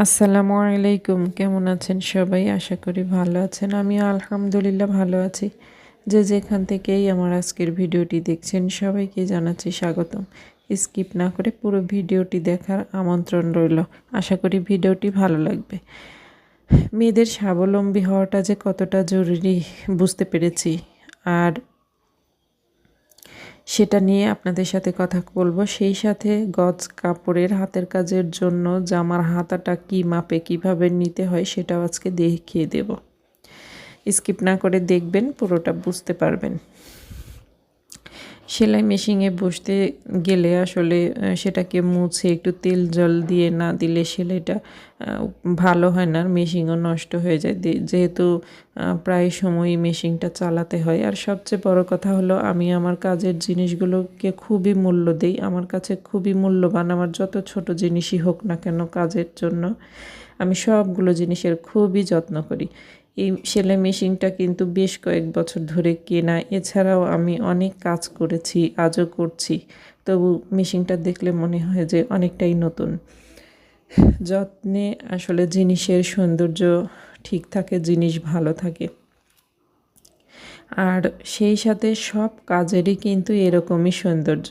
আসসালামু আলাইকুম, কেমন আছেন সবাই? আশা করি ভালো আছেন। আমি আলহামদুলিল্লাহ ভালো আছি। যে যেখান থেকেই আমার আজকের ভিডিওটি দেখছেন, সবাইকে জানাচ্ছি স্বাগতম। স্কিপ না করে পুরো ভিডিওটি দেখার আমন্ত্রণ রইল। আশা করি ভিডিওটি ভালো লাগবে। মেয়েদের স্বাবলম্বী হওয়াটা যে কতটা জরুরি, বুঝতে পেরেছি। আর সেটা নিয়ে আপনাদের সাথে কথা বলব। সেই সাথে গজ কাপড়ের হাতের কাজের জন্য জামার হাতাটা কি মাপে কীভাবে নিতে হয় সেটাও আজকে দেখিয়ে দেব। স্কিপ না করে দেখবেন, পুরোটা বুঝতে পারবেন। সেলাই মেশিনে বসতে গেলে আসলে সেটাকে মুছে একটু তেল জল দিয়ে না দিলে সেলাইটা ভালো হয় না, আর মেশিনও নষ্ট হয়ে যায়। যেহেতু প্রায় সময়ই মেশিনটা চালাতে হয়। আর সবচেয়ে বড় কথা হলো, আমি আমার কাজের জিনিসগুলোকে খুবই মূল্য দিই। আমার কাছে খুবই মূল্যবান। আমার যত ছোট জিনিসই হোক না কেন কাজের জন্য, আমি সবগুলো জিনিসের খুবই যত্ন করি। এই সেলাই মেশিনটা কিন্তু বেশ কয়েক বছর ধরে কেনা। এছাড়াও আমি অনেক কাজ করেছি, আজও করছি। তবু মেশিনটা দেখলে মনে হয় যে অনেকটাই নতুন। যত্নে আসলে জিনিসের সৌন্দর্য ঠিক থাকে, জিনিস ভালো থাকে। আর সেই সাথে সব কাজেরই কিন্তু এরকমই সৌন্দর্য।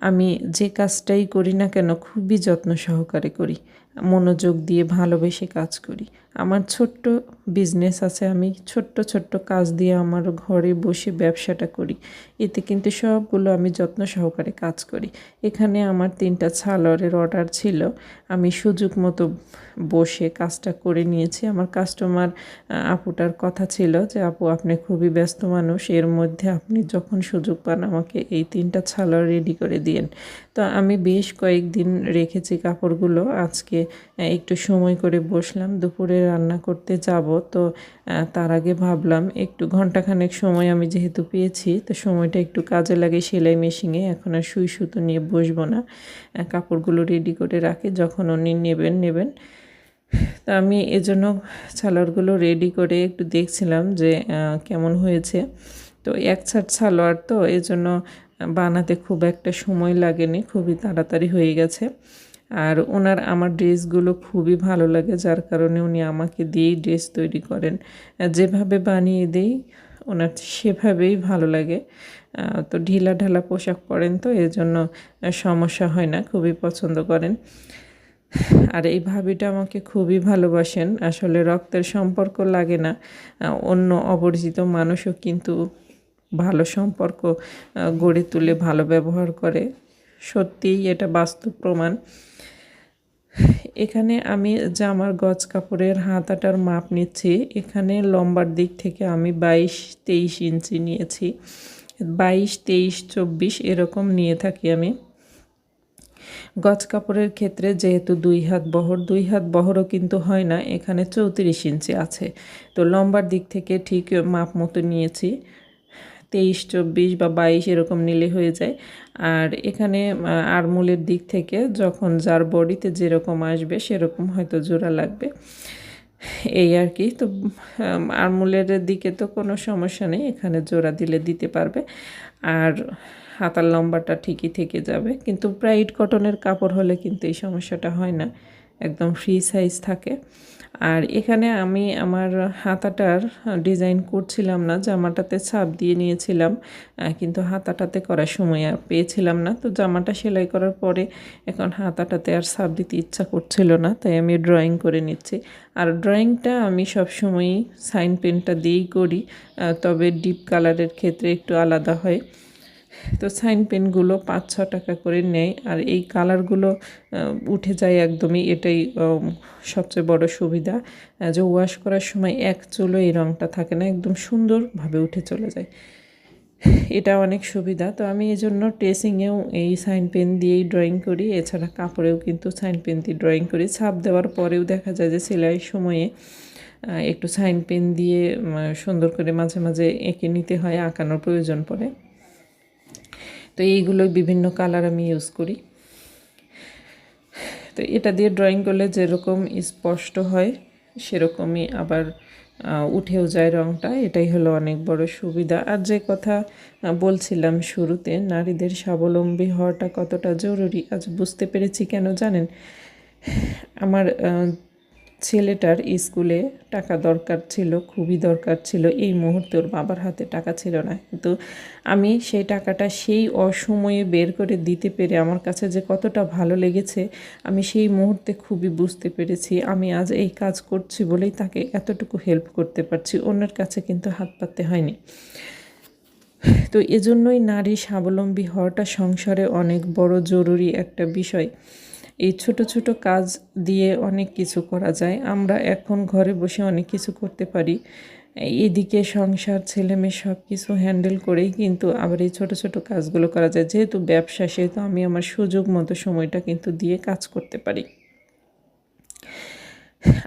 আমি যে কাজটাই করি না কেন, খুবই যত্ন সহকারে করি। মনোযোগ দিয়ে ভালোবেসে কাজ করি। আমার ছোট্ট বিজনেস আছে, আমি ছোট্ট ছোট্ট কাজ দিয়ে আমার ঘরে বসে ব্যবসাটা করি। এতে কিন্তু সবগুলো আমি যত্ন সহকারে কাজ করি। এখানে আমার তিনটা ছালোয়ারের অর্ডার ছিল। আমি সুযোগ মতো বসে কাজটা করে নিয়েছি। আমার কাস্টমার আপুটার কথা ছিল যে, আপু, আপনি খুবই ব্যস্ত মানুষ। এর মধ্যে আপনি যখন সুযোগ পান, আমাকে এই তিনটা ছালোয়ার রেডি করে দিয়েন। তো আমি বেশ কয়েকদিন রেখেছি কাপড়গুলো। আজকে একটু সময় করে বসলাম, দুপুরে রান্না করতে যাব। তো তার আগে ভাবলাম একটু ঘন্টাখানেক সময় আমি যেহেতু পেয়েছি, তো সময়টা একটু কাজে লাগে সেলাই মেশিনে। এখন আর সুই সুতো নিয়ে বসবো না। কাপড়গুলো রেডি করে রাখি, যখন উনি নেবেন নেবেন। তা আমি এজন্য সালোয়ারগুলো রেডি করে একটু দেখছিলাম যে কেমন হয়েছে। তো এক ছাট সালোয়ার তো, এজন্য বানাতে খুব একটা সময় লাগেনি, খুবই তাড়াতাড়ি হয়ে গেছে। আর ওনার আমার ড্রেসগুলো খুবই ভালো লাগে, যার কারণে উনি আমাকে দিয়েই ড্রেস তৈরি করেন। যেভাবে বানিয়ে দেই, ওনার সেভাবেই ভালো লাগে। তো ঢিলা ঢালা পোশাক পরেন তো, এজন্য সমস্যা হয় না, খুবই পছন্দ করেন। আর এই ভাবিটা আমাকে খুবই ভালোবাসেন, আসলে রক্তের সম্পর্ক লাগে না। অন্য অপরিচিত মানুষও কিন্তু ভালো সম্পর্ক গড়ে তুলে ভালো ব্যবহার করে। সত্যিই এটা বাস্তব প্রমাণ। এখানে আমি জামার গজ কাপড়ের হাতাটার মাপ নিচ্ছি। এখানে লম্বার দিক থেকে আমি বাইশ, তেইশ ইঞ্চি নিয়েছি। বাইশ, তেইশ, চব্বিশ এরকম নিয়ে থাকি আমি। গজ কাপড়ের ক্ষেত্রে যেহেতু দুই হাত বহর, দুই হাত বহরও কিন্তু হয় না, এখানে চৌত্রিশ ইঞ্চি আছে। তো লম্বার দিক থেকে ঠিক মাপ মতো নিয়েছি। তেইশ, চব্বিশ বা বাইশ এরকম নিলে হয়ে যায়। আর এখানে আরমুলের দিক থেকে যখন যার বডিতে যেরকম আসবে সেরকম হয়তো জোড়া লাগবে। এই আর কি। তো আরমুলের দিকে তো কোনো সমস্যা নেই, এখানে জোড়া দিলে দিতে পারবে। আর হাতার লম্বাটা ঠিকই থেকে যাবে। কিন্তু ব্রাইট কটনের কাপড় হলে কিন্তু এই সমস্যাটা হয় না। একদম ফ্রি সাইজ থাকে। আর এখানে আমি আমার হাতাটার ডিজাইন করছিলাম না, জামাটাতে ছাপ দিয়ে নিয়েছিলাম কিন্তু হাতাটাতে করার সময় আর পেয়েছিলাম না। তো জামাটা সেলাই করার পরে এখন হাতাটাতে আর ছাপ দিতে ইচ্ছা করছিল না, তাই আমি ড্রয়িং করে নিচ্ছি। আর ড্রয়িংটা আমি সবসময়ই সাইন পেনটা দিয়েই করি তবে ডিপ কালারের ক্ষেত্রে একটু আলাদা হয়। তো সাইন পেনগুলো পাঁচ, ছ টাকা করে নেয় আর এই কালারগুলো উঠে যায় একদমই এটাই সবচেয়ে বড় সুবিধা যে ওয়াশ করার সময় এক চুলো এই রঙটা থাকে না, একদম সুন্দরভাবে উঠে চলে যায়। এটা অনেক সুবিধা, তো আমি এই জন্য ট্রেসিংয়েও এই সাইন পেন দিয়েই ড্রয়িং করি, এছাড়া কাপড়েও কিন্তু সাইন পেন দিয়ে ড্রয়িং করি। ছাপ দেওয়ার পরেও দেখা যায় যে সেলাইয়ের সময়ে একটু সাইন পেন দিয়ে সুন্দর করে মাঝে মাঝে এঁকে নিতে হয়, আঁকানোর প্রয়োজন পড়ে। তো এইগুলো বিভিন্ন কালার আমি ইউজ করি। তো এটা দিয়ে ড্রয়িং করলে যেরকম স্পষ্ট হয়, সেরকমই আবার উঠেও যায় রঙটা এটাই হলো অনেক বড় সুবিধা। আর যে কথা বলছিলাম শুরুতে, নারীদের স্বাবলম্বী হওয়াটা কতটা জরুরি? আজ বুঝতে পেরেছি কেন জানেন? আমার ছেলেটার স্কুলে টাকা দরকার ছিল, খুবই দরকার ছিল। এই মুহূর্তে ওর বাবার হাতে টাকা ছিল না। কিন্তু আমি সেই টাকাটা সেই অসময়ে বের করে দিতে পেরে আমার কাছে যে কতটা ভালো লেগেছে, আমি সেই মুহূর্তে খুবই বুঝতে পেরেছি। আমি আজ এই কাজ করছি বলেই তাকে এতটুকু হেল্প করতে পারছি। অন্যের কাছে কিন্তু হাত পাততে হয়নি। তো এজন্যই নারী স্বাবলম্বী হওয়াটা সংসারে অনেক বড় জরুরি একটা বিষয়। এই ছোট ছোট কাজ দিয়ে অনেক কিছু করা যায়। আমরা এখন ঘরে বসে অনেক কিছু করতে পারি। এদিকে সংসার, ছেলেমেয়ে সব কিছু হ্যান্ডেল করেই কিন্তু আবার এই ছোট ছোট কাজগুলো করা যায়। যেহেতু ব্যবসা, সেহেতু আমি আমার সুযোগ মতো সময়টা কিন্তু দিয়ে কাজ করতে পারি।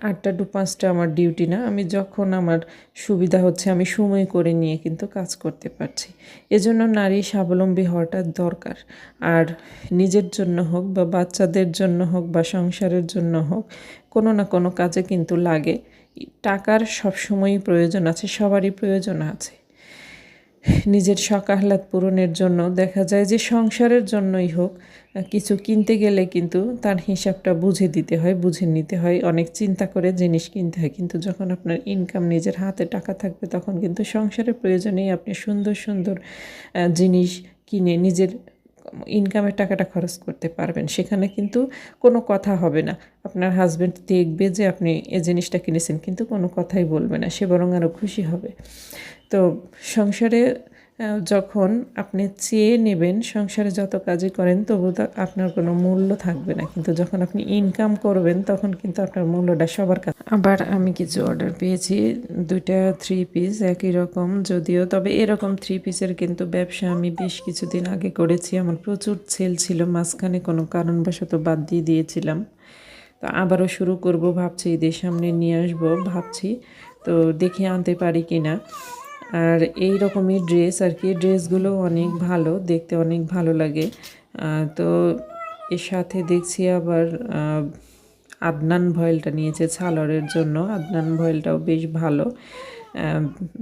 আটটা টু পাঁচটা আমার ডিউটি না। আমি যখন আমার সুবিধা হচ্ছে, আমি সময় করে নিয়ে কিন্তু কাজ করতে পারছি। এজন্য নারী স্বাবলম্বী হওয়াটা দরকার। আর নিজের জন্য হোক বা বাচ্চাদের জন্য হোক বা সংসারের জন্য হোক, কোনো না কোনো কাজে কিন্তু লাগে। টাকার সবসময়ই প্রয়োজন আছে, সবারই প্রয়োজন আছে। নিজের শখ আহ্লাদ পূরণের জন্য দেখা যায় যে সংসারের জন্যই হোক, কিছু কিনতে গেলে কিন্তু তার হিসাবটা বুঝে দিতে হয়, বুঝে নিতে হয়। অনেক চিন্তা করে জিনিস কিনতে হয়, কিন্তু যখন আপনার ইনকাম নিজের হাতে টাকা থাকবে, তখন কিন্তু সংসারের প্রয়োজনেই আপনি সুন্দর সুন্দর জিনিস কিনে নিজের ইনকামের টাকাটা খরচ করতে পারবেন। সেখানে কিন্তু কোনো কথা হবে না। আপনার হাজব্যান্ড দেখবে যে আপনি এ জিনিসটা কিনেছেন, কিন্তু কোনো কথাই বলবে না। সে বরং আরও খুশি হবে। তো সংসারে যখন আপনি চেয়ে নেবেন, সংসারে যত কাজই করেন, তবু আপনার কোনো মূল্য থাকবে না। কিন্তু যখন আপনি ইনকাম করবেন, তখন কিন্তু আপনার মূল্যটা সবার কাছে আবার আমি কিছু অর্ডার পেয়েছি, দুইটা থ্রি পিস একই রকম যদিও, তবে এরকম থ্রি পিসের কিন্তু ব্যবসা আমি বেশ কিছুদিন আগে করেছি। আমার প্রচুর সেল ছিল, মাঝখানে কোনো কারণবশত বাদ দিয়ে দিয়েছিলাম। তো আবারও শুরু করব, ভাবছি ঈদের সামনে নিয়ে আসব, ভাবছি। তো দেখে আনতে পারি কি না আর এই রকমই ড্রেস আর কি। ড্রেসগুলো অনেক ভালো, দেখতে অনেক ভালো লাগে। তো এর সাথে দেখছি আবার আদনান ভয়েলটা নিয়েছে ছালরের জন্য। আদনান ভয়েলটাও বেশ ভালো।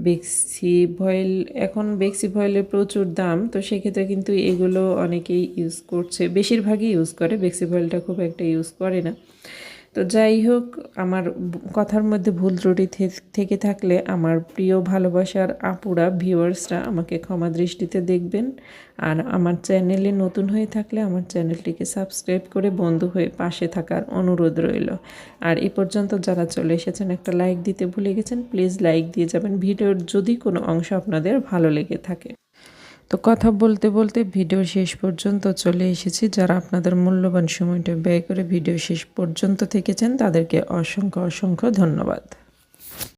বেক্সি ভয়েল, এখন বেক্সি ভয়েলের প্রচুর দাম, তো সেক্ষেত্রে কিন্তু এগুলো অনেকেই ইউজ করছে। বেশিরভাগই ইউজ করে, বেক্সি ভয়েলটা খুব একটা ইউজ করে না। তো যাই হোক, আমার কথার মধ্যে ভুল ত্রুটি থেকে থাকলে আমার প্রিয় ভালোবাসার আপুরা, ভিউয়ার্সরা আমাকে ক্ষমা দৃষ্টিতে দেখবেন। আর আমার চ্যানেলে নতুন হয়ে থাকলে আমার চ্যানেলটিকে সাবস্ক্রাইব করে বন্ধু হয়ে পাশে থাকার অনুরোধ রইল। আর এ পর্যন্ত যারা চলে এসেছেন, একটা লাইক দিতে ভুলে গেছেন, প্লিজ লাইক দিয়ে যাবেন। ভিডিওর যদি কোনো অংশ আপনাদের ভালো লেগে থাকে। তো কথা বলতে বলতে ভিডিও শেষ পর্যন্ত চলে এসেছি। যারা আপনাদের মূল্যবান সময়টা ব্যয় করে ভিডিও শেষ পর্যন্ত থেকেছেন, তাদেরকে অসংখ্য অসংখ্য ধন্যবাদ।